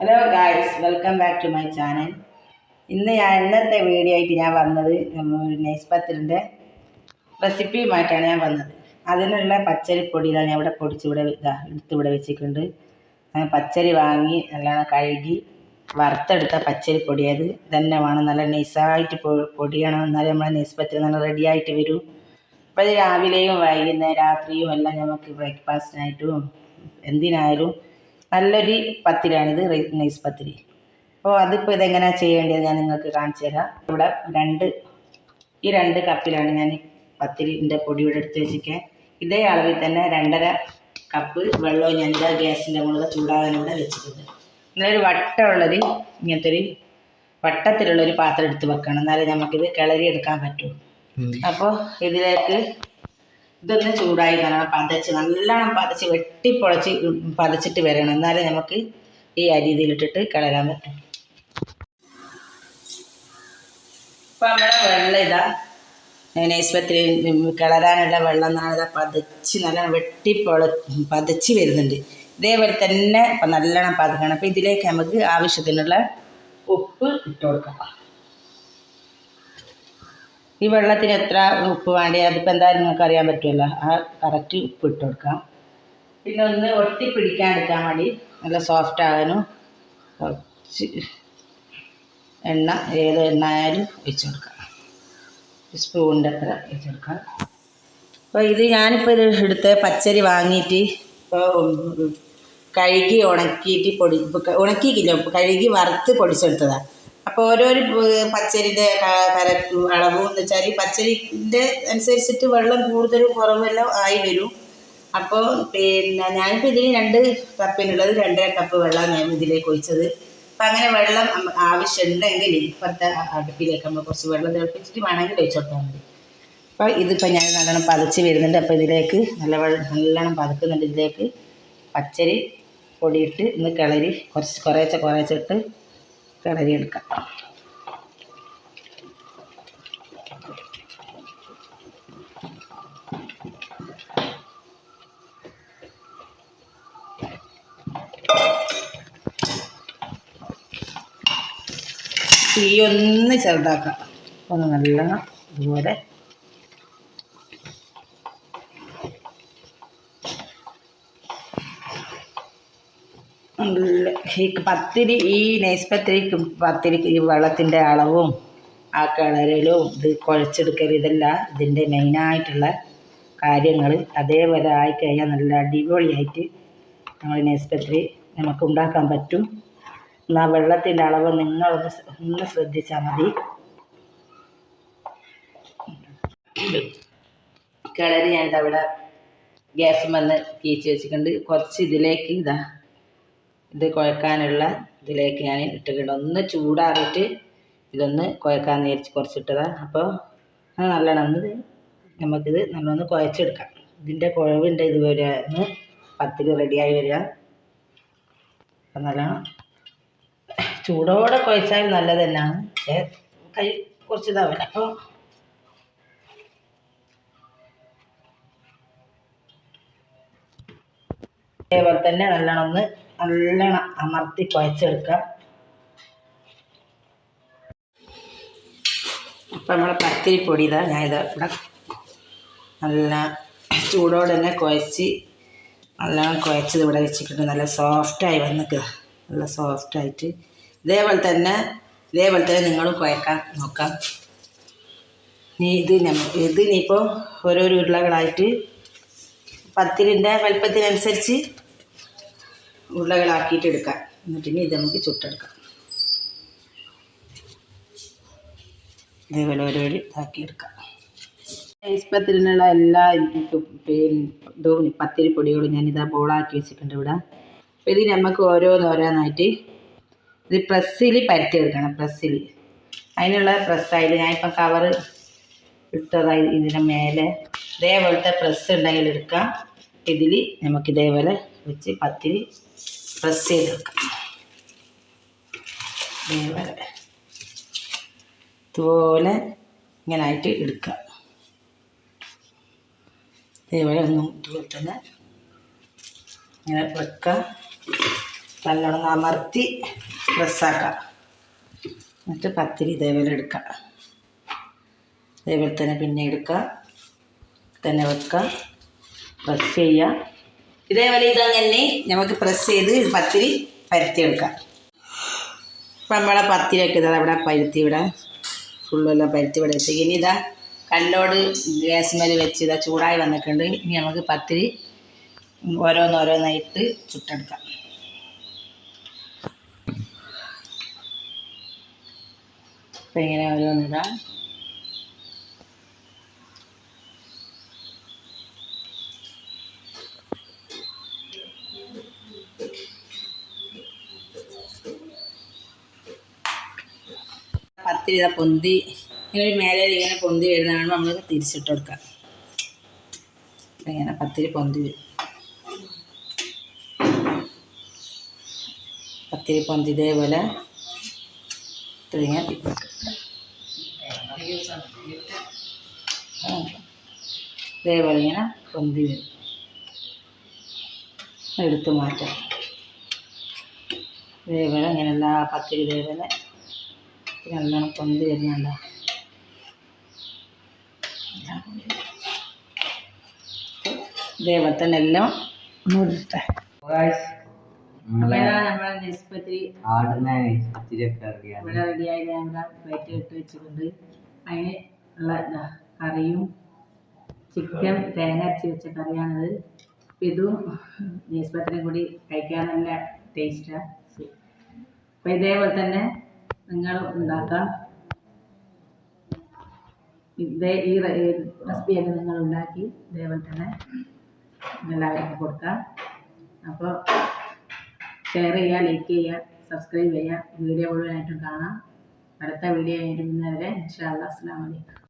Hello guys welcome back to my channel ഇന്ന് ഞാൻ ഇന്നത്തെ വീഡിയോ ആയിട്ട് ഞാൻ വന്നത് നെയ്സ്പത്തിന്റെ റെസിപ്പിയുമായിട്ടാണ് ഞാൻ വന്നത്. അതിനുള്ള പച്ചരിപ്പൊടിയിലാണ് ഞാൻ ഇവിടെ പൊടിച്ച് ഇവിടെ ഇതാ എടുത്ത് ഇവിടെ വെച്ചിട്ടുണ്ട്. ഞാൻ പച്ചരി വാങ്ങി നല്ലോണം കഴുകി വറുത്തെടുത്ത പച്ചരിപ്പൊടി. അത് തന്നെ വേണം. നല്ല നൈസായിട്ട് പൊടിയണം. എന്നാലേ നമ്മളെ നെയ്സ്പത്തിൽ നല്ല റെഡിയായിട്ട് വരും. അപ്പോൾ ഇത് രാവിലെയും വൈകുന്നേരം രാത്രിയും എല്ലാം നമുക്ക് ബ്രേക്ക്ഫാസ്റ്റിനായിട്ടും എന്തിനായാലും നല്ലൊരു പത്തിരിയാണിത് ഇത് നൈസ് പത്തിരി അപ്പോൾ അതിപ്പോൾ ഇതെങ്ങനെയാണ് ചെയ്യേണ്ടത് ഞാൻ നിങ്ങൾക്ക് കാണിച്ചു തരാം. ഇവിടെ രണ്ട് ഈ രണ്ട് കപ്പിലാണ് ഞാൻ പത്തിരിന്റെ പൊടി ഇവിടെ എടുത്ത് വെച്ചിരിക്കാൻ ഇതേ അളവിൽ തന്നെ രണ്ടര കപ്പ് വെള്ളവും ഞാൻ ഇതാ ഗ്യാസിന്റെ മുകളിൽ ചൂടാകാൻ ഇവിടെ വെച്ചിട്ടുണ്ട്. ഇന്നൊരു വട്ടമുള്ളൊരു ഇങ്ങനത്തെ ഒരു വട്ടത്തിലുള്ളൊരു പാത്രം എടുത്ത് വെക്കണം. എന്നാലേ നമുക്കിത് കിളരി എടുക്കാൻ പറ്റൂ അപ്പോൾ ഇതിലേക്ക് ഇതൊന്ന് ചൂടായി നല്ലോണം പതച്ച് നല്ലോണം പതച്ച് വെട്ടിപ്പൊളച്ച് പതച്ചിട്ട് വരണം. എന്നാലേ നമുക്ക് ഈ അരി ഇതിലിട്ടിട്ട് കളരാൻ പറ്റും. ഇപ്പം നമ്മുടെ വെള്ളം ഇതാ നൈസ്പത്തിൽ കിളരാനുള്ള വെള്ളം ഇതാ പതച്ച് നല്ലോണം വെട്ടിപ്പൊള പതച്ച് വരുന്നുണ്ട്. ഇതേപോലെ തന്നെ നല്ലോണം പതക്കണം. അപ്പം ഇതിലേക്ക് നമുക്ക് ആവശ്യത്തിനുള്ള ഉപ്പ് ഇട്ട് കൊടുക്കാം. ഈ വെള്ളത്തിന് എത്ര ഉപ്പ് വേണ്ടി? അതിപ്പോൾ എന്തായാലും നിങ്ങൾക്ക് അറിയാൻ പറ്റുമല്ലോ. ആ കറക്റ്റ് ഉപ്പ് ഇട്ട് കൊടുക്കാം. പിന്നെ ഒന്ന് ഒട്ടി പിടിക്കാണ്ടിരിക്കാൻ വേണ്ടി നല്ല സോഫ്റ്റ് ആകാനും കുറച്ച് എണ്ണ ഏത് എണ്ണ ആയാലും ഒഴിച്ചു കൊടുക്കാം. സ്പൂണിന്റെ അത്ര ഒഴിച്ചു കൊടുക്കാം. അപ്പോൾ ഇത് ഞാനിപ്പോൾ ഇത് എടുത്ത് പച്ചരി വാങ്ങിയിട്ട് ഇപ്പോൾ കഴുകി ഉണക്കിയിട്ട് പൊടി ഉണക്കിയിട്ടില്ല കഴുകി വറുത്ത് പൊടിച്ചെടുത്തതാണ് അപ്പോൾ ഓരോ പച്ചരിന്റെ കറക്റ്റ് അളവും എന്ന് വെച്ചാൽ ഈ പച്ചരിന്റെ അനുസരിച്ചിട്ട് വെള്ളം കൂടുതലും കുറവെല്ലാം ആയി വരും. അപ്പോൾ പിന്നെ ഞാനിപ്പോൾ ഇതിന് രണ്ട് കപ്പിനുള്ളത് രണ്ടര കപ്പ് വെള്ളം ഞാൻ ഇതിലേക്ക് ഒഴിച്ചത്. അപ്പം അങ്ങനെ വെള്ളം ആവശ്യമുണ്ടെങ്കിൽ ഇപ്പോഴത്തെ അടുപ്പിലേക്ക് നമ്മൾ കുറച്ച് വെള്ളം തിളപ്പിച്ചിട്ട് വേണമെങ്കിൽ ഒഴിച്ചോട്ടാൽ മതി. അപ്പോൾ ഇതിപ്പോൾ ഞാൻ നല്ലോണം പതച്ച് വരുന്നുണ്ട്. അപ്പോൾ ഇതിലേക്ക് നല്ല വെള്ളം നല്ലോണം പതക്കുന്നുണ്ട് ഇതിലേക്ക്. പച്ചരി പൊടിയിട്ട് ഒന്ന് കിളരി കുറച്ച് കുറേച്ച കുറേശ്ശെ എടുക്കാം തീ ഒന്ന് ചെറുതാക്കാം. ഒന്ന് നല്ല ഇതുപോലെ ഈ പത്തിരി ഈ നൈസ് പത്തിരിക്ക് ഈ വെള്ളത്തിന്റെ അളവും ആ കളറിലും ഇത് കുഴച്ചെടുക്കൽ ഇതെല്ലാം ഇതിന്റെ മെയിനായിട്ടുള്ള കാര്യങ്ങൾ അതേപോലെ ആയിക്കഴിഞ്ഞാൽ നല്ല അടിപൊളിയായിട്ട് നമ്മൾ നൈസ് പത്തിരി നമുക്ക് ഉണ്ടാക്കാൻ പറ്റും. എന്നാൽ വെള്ളത്തിന്റെ അളവ് നിങ്ങളൊന്ന് ഒന്ന് ശ്രദ്ധിച്ചാൽ മതി. കിളരി ഞാനിതവിടെ ഗ്യാസ് വന്ന് കീച്ച് വെച്ചിട്ടുണ്ട്. കുറച്ച് ഇതിലേക്ക് ഇതാ ഇത് കുഴക്കാനുള്ള ഇതിലേക്ക് ഞാൻ ഇട്ടിട്ടുണ്ട്. ഒന്ന് ചൂടാറിയിട്ട് ഇതൊന്ന് കുഴക്കാൻ നേരിച്ച് കുറച്ചിട്ടതാണ് അപ്പോൾ അത് നല്ലോണം ഒന്ന് നമുക്കിത് നല്ലോണം കുഴച്ചെടുക്കാം. ഇതിന്റെ കുഴവുണ്ട് ഇതുവരെ ഒന്ന് പത്തിരി റെഡിയായി വരിക. അപ്പം നല്ലോണം ചൂടോടെ കുഴച്ചാൽ നല്ലത് തന്നെയാണ്. പക്ഷേ കൈ കുറച്ച് ഇതാവില്ല അപ്പോൾ അതേപോലെ തന്നെ നല്ലോണം ഒന്ന് നല്ലോണം അമർത്തി കുഴച്ചെടുക്കുക. അപ്പം നമ്മളെ പത്തിരിപ്പൊടി ഇതാ ഞാൻ ഇതാ ഇവിടെ നല്ല ചൂടോടെ തന്നെ കുഴച്ച് നല്ലോണം കുഴച്ചത് ഇവിടെ വെച്ചിട്ടുണ്ട്. നല്ല സോഫ്റ്റായി വന്നിക്കുക നല്ല സോഫ്റ്റായിട്ട് ഇതേപോലെ തന്നെ ഇതേപോലെ തന്നെ നിങ്ങളും കുഴക്കാൻ നോക്കാം. നീ ഇത് ഇത് ഇനിയിപ്പോൾ ഓരോരോ ഉരുളകളായിട്ട് പത്തിരിന്റെ വലിപ്പത്തിനനുസരിച്ച് ഉരുളകളാക്കിയിട്ട് എടുക്കാം. എന്നിട്ട് ഇനി ഇത് നമുക്ക് ചുട്ടെടുക്കാം. ഇതേപോലെ ഓരോ ഇതാക്കിയെടുക്കാം പത്തിരിനുള്ള എല്ലാ ഇതും പത്തിരി പൊടികളും ഞാനിതാ ബോളാക്കി വെച്ചിട്ടുണ്ട് ഇവിടെ. അപ്പോൾ ഇത് നമുക്ക് ഓരോന്നോരോന്നായിട്ട് ഇത് പ്രസ്സിൽ പരത്തിയെടുക്കണം പ്രസ്സിൽ. അതിനുള്ള പ്രസ്സായത് ഞാനിപ്പം കവറ് ഇട്ടതായി ഇതിന്റെ മേലെ. ഇതേപോലത്തെ പ്രസ് ഉണ്ടെങ്കിൽ എടുക്കാം. ഇതിൽ നമുക്ക് ഇതേപോലെ വെച്ച് പത്തിരി പ്രസ് ചെയ്ത് വെക്കാം. ഇതേപോലെ ഇതുപോലെ ഇങ്ങനായിട്ട് എടുക്കുക. അതേപോലെ ഒന്നും ഇതുപോലെ തന്നെ ഇങ്ങനെ വെക്കുക. നല്ലോണം അമർത്തി പ്രസ്സാക്കാം എന്നിട്ട് പത്തിരി ഇതേപോലെ എടുക്കുക. ഇതേപോലെ തന്നെ പിന്നെ എടുക്കുക. തന്നെ വെക്കുക. പ്രസ് ചെയ്യുക. ഇതേപോലെ ഇതങ്ങനെ നമുക്ക് പ്രസ് ചെയ്ത് പത്തിരി പരത്തിയെടുക്കാം. ഇപ്പം നമ്മളെ പത്തിരിയൊക്കെ ഇതാ ഇവിടെ പരുത്തി ഇവിടെ ഫുള്ളെല്ലാം പരുത്തി ഇവിടെ വെച്ച്. ഇനി ഇതാ കല്ലോട് ഗ്യാസ് മേൽ വെച്ച് ഇതാ ചൂടായി വന്നിട്ടുണ്ട്. ഇനി നമുക്ക് പത്തിരി ഓരോന്നോരോന്നായിട്ട് ചുട്ടെടുക്കാം. അപ്പം ഇങ്ങനെ ഓരോന്നിടാം പത്തിരി ഇതാ പൊന്തി. ഇങ്ങനെ മേലെ ഇങ്ങനെ പൊന്തി വരുന്നതാണ് നമ്മൾ തിരിച്ചിട്ട് കൊടുക്കുക ഇങ്ങനെ പത്തിരി പൊന്തി വരും. പത്തിരി പൊന്തി ഇതേപോലെ ഇങ്ങനെ ഇതേപോലെ ഇങ്ങനെ പൊന്തി വരും. എടുത്തു മാറ്റാം. ഇതേപോലെ ഇങ്ങനെ എല്ലാ പത്തിരി ഇതേപോലെ നല്ലോണം പൊന്തി വരുന്നുണ്ടോ? ദൈവത്തിനെല്ലാം ഇവിടെ റെഡിയായി ഞങ്ങൾ പ്ലേറ്റ് ഇട്ട് വെച്ചിട്ടുണ്ട്. അതിന് ഉള്ള കറിയും ചിക്കൻ തേങ്ങ അരച്ച് വെച്ച കറിയാണത്. അപ്പം ഇതും നിസ്പത്രിയും കൂടി കഴിക്കാൻ നല്ല ടേസ്റ്റാണ് അപ്പം ഇതേപോലെ തന്നെ നിങ്ങൾ ഉണ്ടാക്കാം. ഇതേ ഈ റെസിപ്പിയൊക്കെ നിങ്ങൾ ഉണ്ടാക്കി ഇതേപോലെ തന്നെ എല്ലാവർക്കും കൊടുക്കാം. അപ്പോൾ ഷെയർ ചെയ്യുക ലൈക്ക് ചെയ്യുക സബ്സ്ക്രൈബ് ചെയ്യുക. വീഡിയോ മുഴുവനായിട്ടും കാണാം. അടുത്ത വീഡിയോ ആയിട്ട് വരെ ഇൻഷാ അല്ലാ അസ്സാം അലൈക്കും.